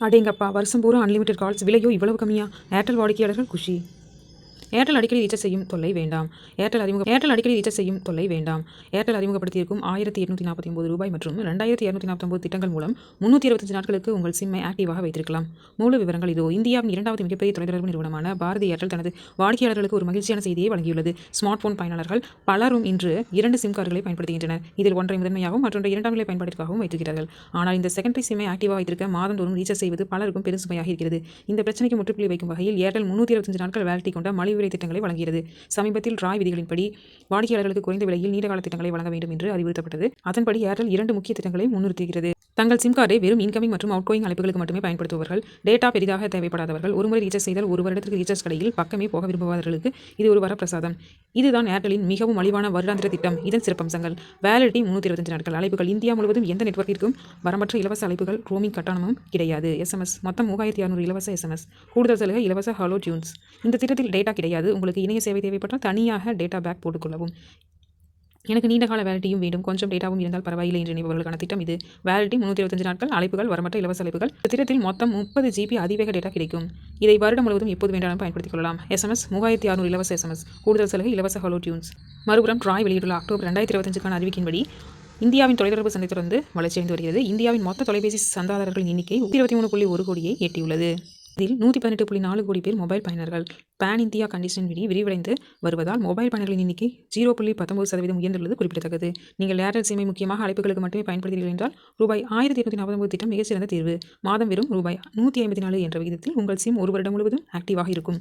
அடேங்கப்பா வருஷம் பூரா அன்லிமிட்டெட் கால்ஸ் விலையோ இவ்வளவு கம்மியா? ஏர்டெல் வாடிக்கையாளர்கள் குஷி. ஏர்டெல் அடிக்கடி ரீசார்ஜ் செய்யும் தொல்லை வேண்டாம். ஏர்டெல் அறிமுக ஏர்டெல் அடிக்கடி ரீசார்ஜ் செய்யும் தொல்லை வேண்டாம். ஏர்டெல் அறிமுகப்படுத்தியிருக்கும் ஆயிரத்தி எட்நூற்றி நாற்பத்தி ஒன்பது ரூபாய் மற்றும் ரெண்டாயிரத்தி இரநூத்தி நாற்பத்தொம்பது திட்டங்கள் மூலம் முன்னூற்றி இருபத்தஞ்சு நாட்களுக்கு உங்கள் சிம்மை ஆக்டிவாக வைத்திருக்கலாம். மூல விவரங்கள் இதோ இந்தியாவின் இரண்டாவது மிகப்பெரிய தொலைத்தொடர்பு நிறுவனமான பாரதி ஏர்டெல் தனது வாடிக்கையாளர்களுக்கு ஒரு மகிழ்ச்சியான செய்தியை வழங்கியுள்ளது. ஸ்மார்ட் போன் பயனாளர்கள் பலரும் இன்று இரண்டு சிம் கார்டுகளை பயன்படுத்துகின்றனர். இதில் ஒன்றை முதன்மையாகவும் மற்றொன்று இரண்டாம் நிலை பயன்பாட்டிற்காகவும் வைத்திருக்கிறார்கள். ஆனால் இந்த செகண்டரி சிம்மை ஆக்டிவாக வைத்திருக்க மாதந்தோறும் ரீசார்ஜ் செய்வது பலருக்கும் பெரும் சுமையாக இருக்கிறது. இந்த பிரச்சனைக்கு முற்றுப்புள்ளி வைக்கும் வகையில் ஏர்டெல் முன்னூற்றி இருபத்தஞ்சு நாட்கள் வேலிட்டி கொண்ட மலிவு விலை திட்டங்களை வழங்கியது. சமீபத்தில் ராய் விதிகளின்படி வாடிக்கையாளர்களுக்கு குறைந்த விலையில் நீண்டகால திட்டங்களை வழங்க வேண்டும் என்று அறிவுறுத்தப்பட்டது. அதன்படி ஏர்டெல் இரண்டு முக்கிய திட்டங்களை முன்னிறுத்துகிறது. தங்கள் சிம் கார்டை வெறும் இன்கமிங் மற்றும் அவுட்கோயிங் அழைப்புகளுக்கு மட்டுமே பயன்படுத்துபவர்கள் டேட்டா பெரிதாக தேவைப்படாதவர்கள் ஒருமுறை ரீசார்ஜ் செய்தால் ஒரு வருடத்திற்கு ரீசார்ஜ் கடையில் பக்கமே போக விரும்புபவர்களுக்கு இது ஒரு வரப்பிரசாதம். இதுதான் ஏர்டெலின் மிகவும் மலிவான வருடாந்திர திட்டம். இதன் சிறப்பம்சங்கள் வேலிடிட்டி முன்னூற்றி இருபத்தஞ்சு நாட்கள் அழைப்புகள். இந்தியா முழுவதும் எந்த நெட்வொர்க்கிற்கும் வரம்பற்ற இலவச அழைப்புகள் ரோமிங் கட்டணமும் கிடையாது. எஸ்எம்எஸ் மொத்தம் மூவாயிரத்தி இரநூறு இலவச எஸ்எம்எஸ் கூடுதல் சலுகை இலவச ஹலோ டியூன்ஸ் இந்த திட்டத்தில் டேட்டா கிடையாது. உங்களுக்கு இணைய சேவை தேவைப்பட்டால் தனியாக டேட்டா பேக் போட்டுக்கொள்ளவும் எனக்கு நீண்ட கால வேலிட்டியும் வேண்டும். கொஞ்சம் டேட்டாவும் இருந்தால் பரவாயில்லை என்று நினைப்பவர்களுக்கான திட்டம் இது. வேலிட்டி முன்னூற்றி இருபத்தஞ்சு நாட்கள் அழைப்புகள் வரமற்ற இலவச அழைப்புகள். இந்த திட்டத்தில் மொத்தம் முப்பது ஜிபி அதிவேக டேட்டா கிடைக்கும். இதை வருடம் முழுவதும் எப்போது வேண்டாலும் பயன்படுத்திக் கொள்ளலாம். எஸ்எம்எஸ் மூவாயிரத்தி அறுநூறு இலவச எஸ்எம்எஸ் கூடுதல் சலுகை இலவச ஹலோ டியூன்ஸ் மறுபுறம் ட்ராய் வெளியிட்டுள்ள அக்டோபர் ரெண்டாயிரத்தி இருபத்தஞ்சுக்கான அறிவிக்கின்படி இந்தியாவின் தொலைத்தொடர்பு சந்தை தொடர்ந்து வளர்ச்சியடைந்து வருகிறது. இந்தியாவின் மொத்த தொலைபேசி சந்தாதாரர்களின் எண்ணிக்கை இருபத்தி மூணு புள்ளி ஒரு கோடியை எட்டியுள்ளது. இதில் நூற்றி பதினெட்டு புள்ளி நாலு கோடி பேர் மொபைல் பயனர்கள். பேன் இந்தியா கண்டிஷன் விதி விரிவடைந்து வருவதால் மொபைல் பயனர்களின் எண்ணிக்கை ஜீரோ புள்ளி பத்தொன்பது சதவீதம் உயர்ந்துள்ளது குறிப்பிடத்தக்கது. நீங்கள் ஏர்டெல் சிம்மை முக்கியமாக அழைப்புகளுக்கு மட்டுமே பயன்படுத்துகிறீர்கள் என்றால் ரூபாய் ஆயிரத்தி இருநூத்தி நாற்பது திட்டம் மிகச்சிறந்த தீர்வு. மாதம் வெறும் ரூபாய் நூற்றி ஐம்பத்தி நாலு என்ற விகிதத்தில் உங்கள் சிம் ஒரு வருடம் முழுவதும் ஆக்டிவாக இருக்கும்.